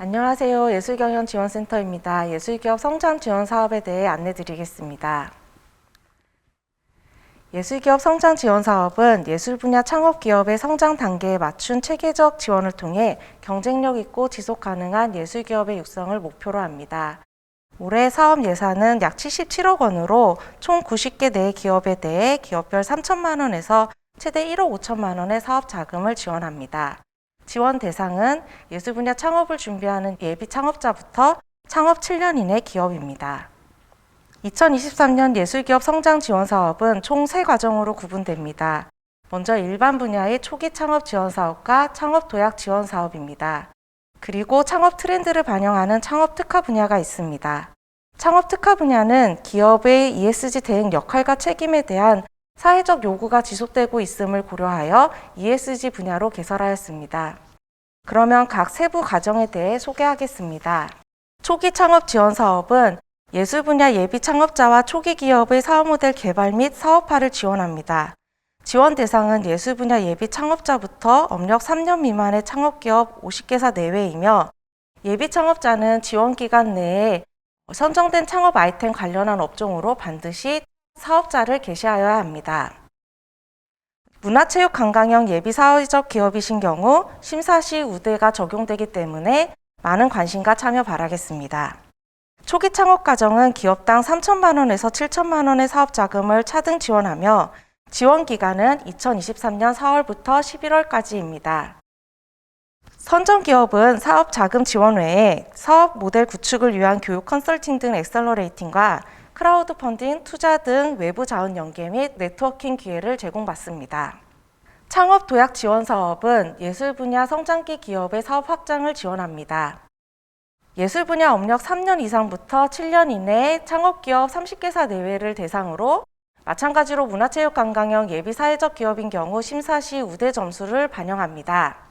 안녕하세요. 예술경영지원센터입니다. 예술기업 성장 지원 사업에 대해 안내 드리겠습니다. 예술기업 성장 지원 사업은 예술 분야 창업 기업의 성장 단계에 맞춘 체계적 지원을 통해 경쟁력 있고 지속 가능한 예술 기업의 육성을 목표로 합니다. 올해 사업 예산은 약 77억 원으로 총 90개 내 기업에 대해 기업별 3천만 원에서 최대 1억 5천만 원의 사업 자금을 지원합니다. 지원 대상은 예술 분야 창업을 준비하는 예비 창업자부터 창업 7년 이내 기업입니다. 2023년 예술기업 성장 지원 사업은 총 세 과정으로 구분됩니다. 먼저 일반 분야의 초기 창업 지원 사업과 창업 도약 지원 사업입니다. 그리고 창업 트렌드를 반영하는 창업 특화 분야가 있습니다. 창업 특화 분야는 기업의 ESG 대응 역할과 책임에 대한 사회적 요구가 지속되고 있음을 고려하여 ESG 분야로 개설하였습니다. 그러면 각 세부 과정에 대해 소개하겠습니다. 초기 창업 지원 사업은 예술 분야 예비 창업자와 초기 기업의 사업 모델 개발 및 사업화를 지원합니다. 지원 대상은 예술 분야 예비 창업자부터 업력 3년 미만의 창업기업 50개사 내외이며 예비 창업자는 지원 기간 내에 선정된 창업 아이템 관련한 업종으로 반드시 사업자를 개시하여야 합니다. 문화체육 관광형 예비 사회적 기업이신 경우 심사 시 우대가 적용되기 때문에 많은 관심과 참여 바라겠습니다. 초기 창업 과정은 기업당 3천만 원에서 7천만 원의 사업 자금을 차등 지원하며 지원 기간은 2023년 4월부터 11월까지입니다. 선정 기업은 사업 자금 지원 외에 사업 모델 구축을 위한 교육 컨설팅 등 엑셀러레이팅과 크라우드 펀딩, 투자 등 외부 자원 연계 및 네트워킹 기회를 제공받습니다. 창업 도약 지원 사업은 예술 분야 성장기 기업의 사업 확장을 지원합니다. 예술 분야 업력 3년 이상부터 7년 이내에 창업기업 30개사 내외를 대상으로 마찬가지로 문화체육관광형 예비 사회적 기업인 경우 심사 시 우대 점수를 반영합니다.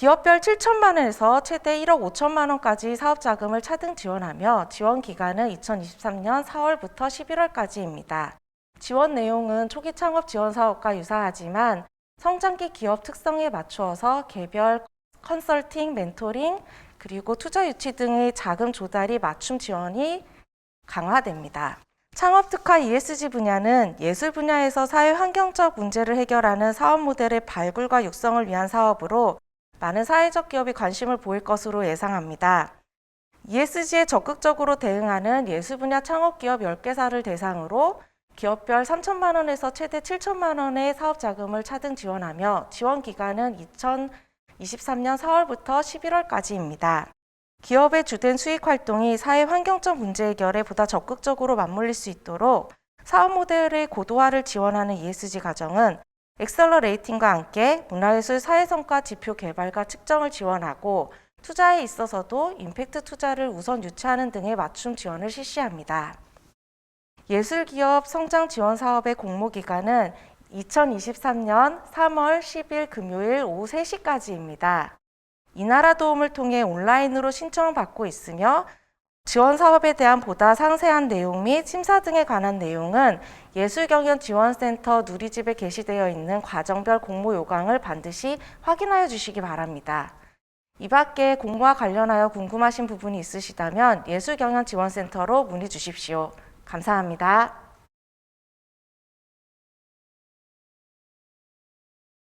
기업별 7천만 원에서 최대 1억 5천만 원까지 사업 자금을 차등 지원하며 지원 기간은 2023년 4월부터 11월까지입니다. 지원 내용은 초기 창업 지원 사업과 유사하지만 성장기 기업 특성에 맞추어서 개별 컨설팅, 멘토링, 그리고 투자 유치 등의 자금 조달이 맞춤 지원이 강화됩니다. 창업 특화 ESG 분야는 예술 분야에서 사회 환경적 문제를 해결하는 사업 모델의 발굴과 육성을 위한 사업으로 많은 사회적 기업이 관심을 보일 것으로 예상합니다. ESG에 적극적으로 대응하는 예술 분야 창업 기업 10개사를 대상으로 기업별 3천만 원에서 최대 7천만 원의 사업 자금을 차등 지원하며 지원 기간은 2023년 4월부터 11월까지입니다. 기업의 주된 수익 활동이 사회 환경적 문제 해결에 보다 적극적으로 맞물릴 수 있도록 사업 모델의 고도화를 지원하는 ESG 과정은 엑셀러 레이팅과 함께 문화예술 사회성과 지표 개발과 측정을 지원하고 투자에 있어서도 임팩트 투자를 우선 유치하는 등의 맞춤 지원을 실시합니다. 예술기업 성장 지원 사업의 공모 기간은 2023년 3월 10일 금요일 오후 3시까지입니다. 이 나라 도움을 통해 온라인으로 신청을 받고 있으며 지원 사업에 대한 보다 상세한 내용 및 심사 등에 관한 내용은 예술경연지원센터 누리집에 게시되어 있는 과정별 공모 요강을 반드시 확인하여 주시기 바랍니다. 이 밖에 공모와 관련하여 궁금하신 부분이 있으시다면 예술경연지원센터로 문의 주십시오. 감사합니다.